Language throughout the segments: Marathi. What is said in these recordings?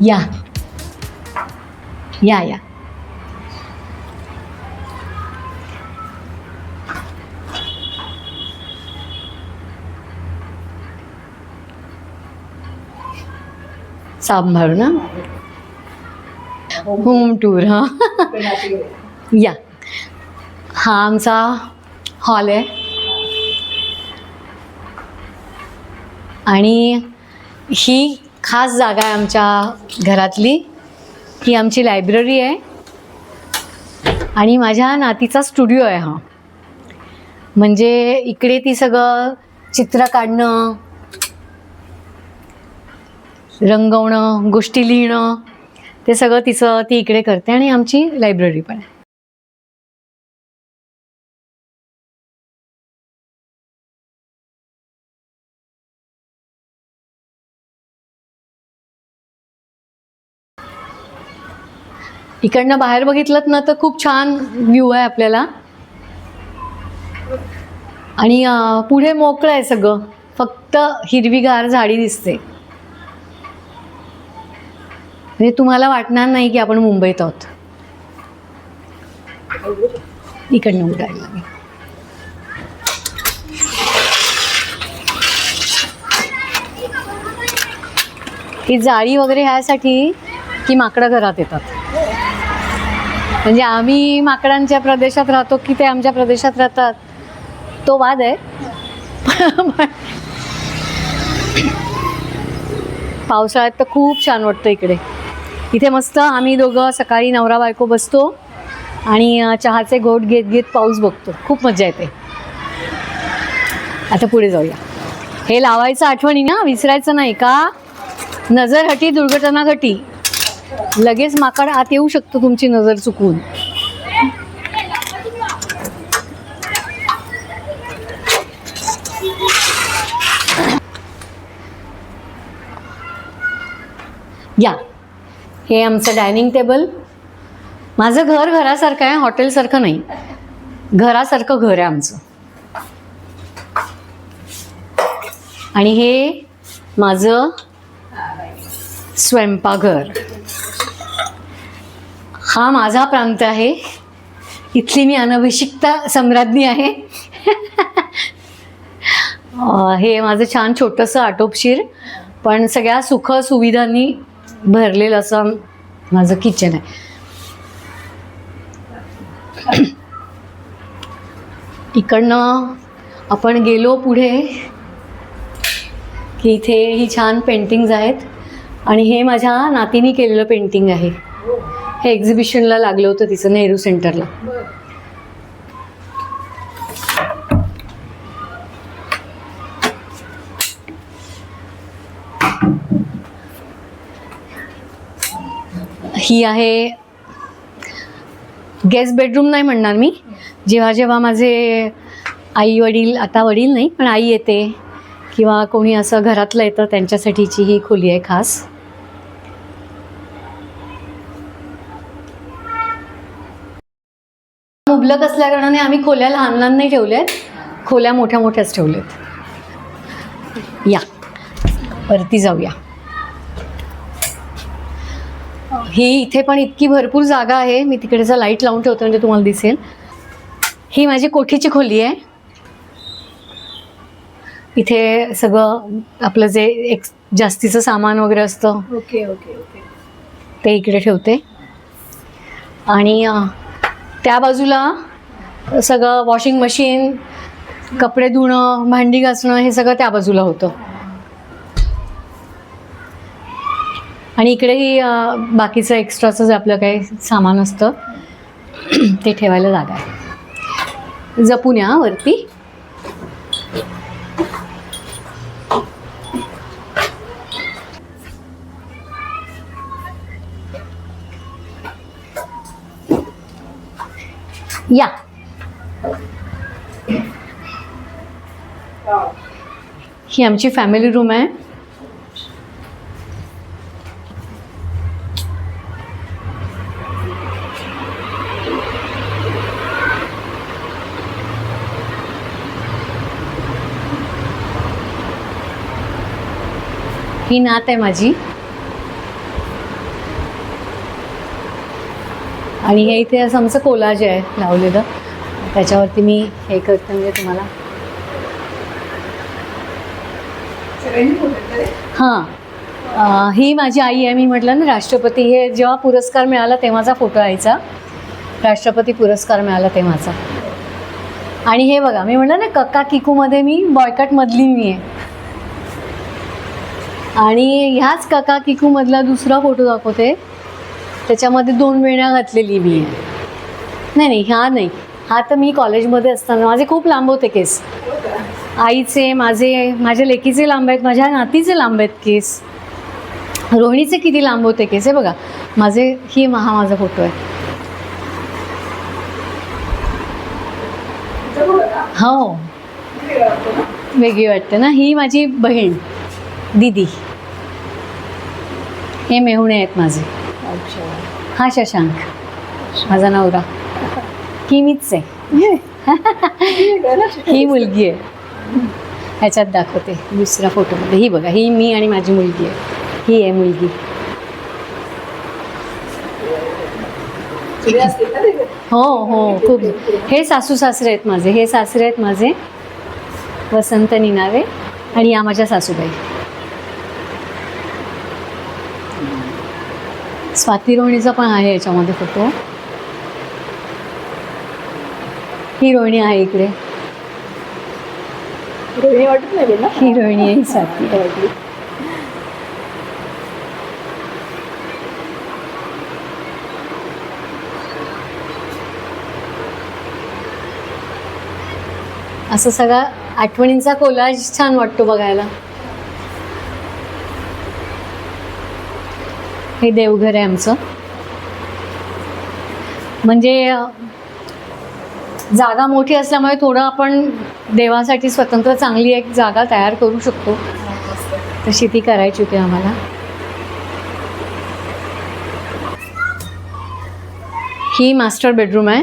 या. या या. सांभाळू ना. होम टूर हा. या. हा आमचा हॉल आहे. आणि ही खास जागा आहे आमच्या घरातली. ही आमची लायब्ररी आहे. आणि माझ्या नातीचा स्टुडिओ आहे हा. म्हणजे इकडे ती सगळं चित्र काढणं रंगवणं गोष्टी लिहिणं ते सगळं तिचं ती इकडे करते आणि आमची लायब्ररी पण आहे. इकडनं बाहेर बघितलं ना तर खूप छान व्ह्यू आहे आपल्याला. आणि पुढे मोकळं आहे सगळं. फक्त हिरवीगार झाडी दिसते. म्हणजे तुम्हाला वाटणार नाही की आपण मुंबईत आहोत. इकडनं उठायला लागेल. ही जाळी वगैरे ह्यासाठी की माकडं घरात येतात? म्हणजे आम्ही माकडांच्या प्रदेशात राहतो की ते आमच्या प्रदेशात राहतात. तो वाद आहे. पावसाळ्यात तर खूप छान वाटतं इकडे. इथे मस्त आम्ही दोघं सकाळी नवरा बायको बसतो आणि चहाचे घोट घेत घेत पाऊस बघतो. खूप मजा येते. आता पुढे जाऊया. हे लावायचं आठवणी ना? विसरायचं नाही का? नजर हटी दुर्घटना घटी लगेच माकड आत येऊ शकतो तुमची नजर चुकवून या. हे आमचं डायनिंग टेबल. माझं घर घरासारखं आहे हॉटेलसारखं नाही. घरासारखं घर आहे आमचं. आणि हे माझं स्वयंपाकघर. हा माझा प्रांत आहे. इथली मी अनभिषिकता सम्राज्ञी आहे. हे माझं छान छोटंसं आटोपशीर पण सगळ्या सुख सुविधांनी भरलेलं असं माझं किचन आहे. इकडनं आपण गेलो पुढे की इथे ही छान पेंटिंग्ज आहेत. आणि हे माझ्या नातीने केलेलं पेंटिंग आहे. हे एक्झिबिशनला लागलं होतं तिचं नेहरू सेंटरला. ही आहे गेस्ट बेडरूम नाही म्हणणार मी. जेव्हा जेव्हा माझे आई वडील आता वडील नाही पण आई येते किंवा कोणी असं घरातलं येतं त्यांच्यासाठीची ही खोली आहे खास. मुबलक असल्या कारणाने आम्ही खोल्या लहान लहान नाही ठेवल्यात. खोल्या मोठ्या मोठ्याच ठेवल्यात. या. वरती जाऊया. ही इथे पण इतकी भरपूर जागा आहे. मी तिकडेचा लाइट लावून ठेवते म्हणजे तुम्हाला दिसेल. ही माझी कोठीची खोली आहे. इथे सगळं आपलं जे एक जास्तीचं सामान वगैरे असतं. Okay okay okay. ते इकडे ठेवते. आणि त्या बाजूला सगळं वॉशिंग मशीन कपडे धुणं भांडी घासणं हे सगळं त्या बाजूला होतं. आणि इकडेही बाकीचं एक्स्ट्राचं जे आपलं काही सामान असतं ते ठेवायला जागा आहे. जपून या वरती. या ही आमची फॅमिली रूम आहे ही नात आहे माझी आणि हे इथे असं आमचं कोलाज आहे लावलेलं. त्याच्यावरती मी हे करते म्हणजे तुम्हाला. हां. ही माझी आई आहे मी म्हटलं ना राष्ट्रपती हे जेव्हा पुरस्कार मिळाला तेव्हाचा फोटो यायचा. राष्ट्रपती पुरस्कार मिळाला तेव्हाचा आणि हे बघा मी म्हटलं ना कक्का किकूमध्ये मी बॉयकटमधली मी आहे. आणि ह्याच कका किकूमधला दुसरा फोटो दाखवते. त्याच्यामध्ये दोन वेण्या घातलेली मी. नाही नाही ह्या नाही. हा तर मी कॉलेजमध्ये असताना माझे खूप लांब होते केस. आईचे माझे माझ्या लेकीचे लांब आहेत माझ्या नातीचे लांब आहेत केस. रोहिणीचे किती लांब होते केस हे बघा. माझे ही हा माझा फोटो आहे. हो. वेगळी वाटते ना? ही माझी बहीण दिदी. हे मेहुणे आहेत माझे. अच्छा. हा शशांक. माझा नवरा. ही मीच आहे. ही मुलगी आहे. ह्याच्यात दाखवते दुसऱ्या फोटोमध्ये ही बघा ही मी आणि माझी मुलगी आहे. ही आहे मुलगी. हो हो खूप. हे सासू सासरे आहेत माझे. हे सासरे आहेत माझे वसंत निनावे आणि या माझ्या सासूबाई. स्वाती रोहिणीचा पण आहे याच्यामध्ये फोटो ही रोहिणी आहे इकडे रोहिणी वाटत नाही ना ही रोहिणी आहे ही स्वाती. वाटली. असं सगळा आठवणींचा कोलाज छान वाटतो बघायला हे देवघर आहे आमचं. म्हणजे जागा मोठी असल्यामुळे थोडं आपण देवासाठी स्वतंत्र चांगली एक जागा तयार करू शकतो. तशी ती करायची होती आम्हाला. ही मास्टर बेडरूम आहे.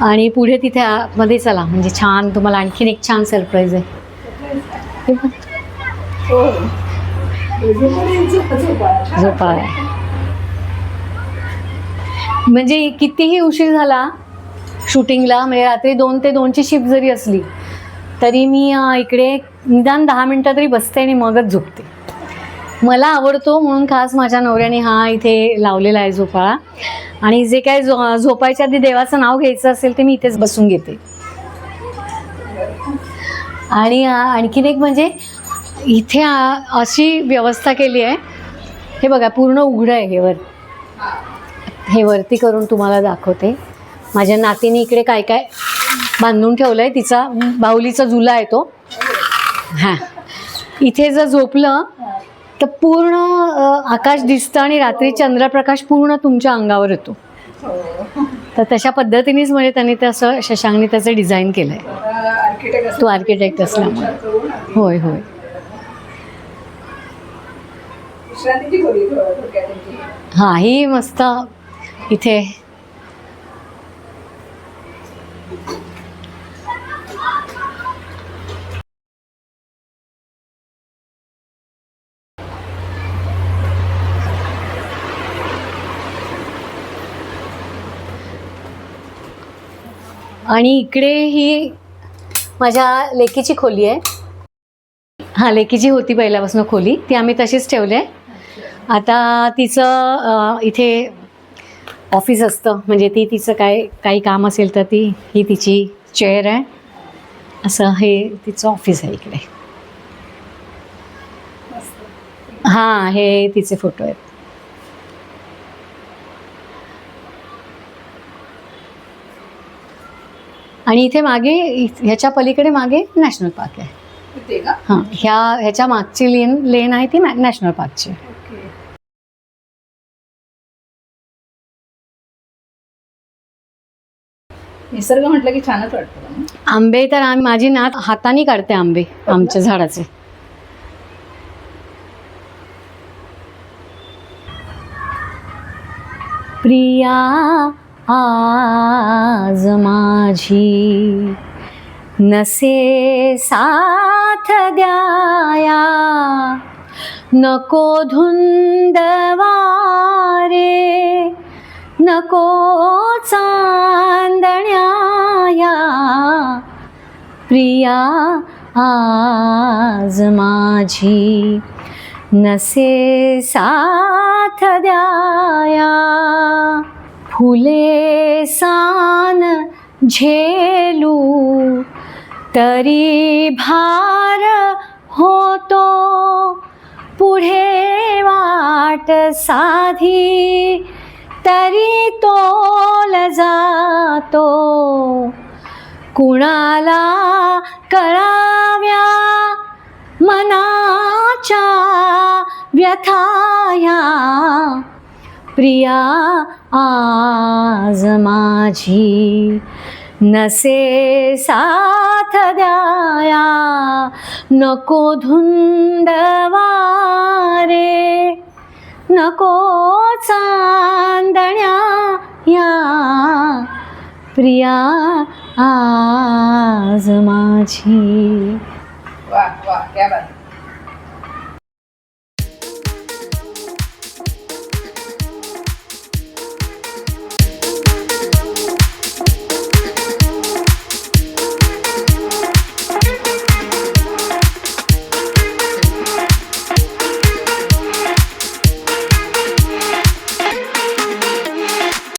आणि पुढे तिथे आतमध्ये चला. म्हणजे छान तुम्हाला आणखीन एक छान सरप्राईज आहे. हो. झोपाळा. म्हणजे कितीही उशीर झाला शूटिंगला म्हणजे रात्री दोन ते दोनची शिफ्ट जरी असली तरी मी इकडे निदान दहा मिनटं तरी बसते आणि मगच झोपते. मला आवडतो म्हणून खास माझ्या नवऱ्याने हा इथे लावलेला आहे झोपाळा. आणि जे काय झो झोपायच्या आधी देवाचं नाव घ्यायचं असेल ते मी इथेच बसून घेते. आणि आणखीन एक म्हणजे इथे अशी व्यवस्था केली आहे. हे बघा पूर्ण उघडं आहे हे वर. हे वरती करून तुम्हाला दाखवते. माझ्या नातीने इकडे काय काय बांधून ठेवलं आहे तिचा बाहुलीचा झुला आहे तो. हां. इथे जर झोपलं तर पूर्ण आकाश दिसतं आणि रात्री चंद्रप्रकाश पूर्ण तुमच्या अंगावर येतो. तर तशा पद्धतीनेच म्हणजे त्यांनी ते असं शशांकने त्याचं डिझाईन केलं आहे तो आर्किटेक्ट असल्यामुळे. होय होय. विश्रांतीची खोली थोडक्यात त्यांची. ही मस्त इथे. आणि इकडे ही माझ्या लेकीची खोली आहे. हां लेकीची होती पहिल्यापासून खोली ती आम्ही तशीच ठेवली आहे. आता तिचं इथे ऑफिस असतं. म्हणजे ती तिचं काय काही काम असेल तर ती ही तिची चेअर आहे. असं हे तिचं ऑफिस आहे इकडे. हां हे तिचे फोटो आहेत. आणि इथे मागे ह्याच्या पलीकडे मागे नॅशनल पार्क आहे. हां ह्या ह्याच्या मागची लेन लेन आहे ती नॅशनल पार्कची निसर्ग म्हटलं की छानच वाटतं. आंबे तर आम्ही माझी नात हाताने काढते आंबे आमच्या झाडाचे. प्रिया आज माझी नसे साथ द्याया. नको धुंद वारे. नको चांदण्या या प्रिया आज माझी नसे साथ द्याया. फुले सान झेलू तरी भार होतो. पुढे वाट साधी तरी तोल जातो. कुणाला कळाव्या मनाच्या व्यथाया. प्रिया आज माझी नसे साथ द्याया. नको धुंद रे नको चांदण्या या. प्रिया आज माझी. वा वा क्या बात.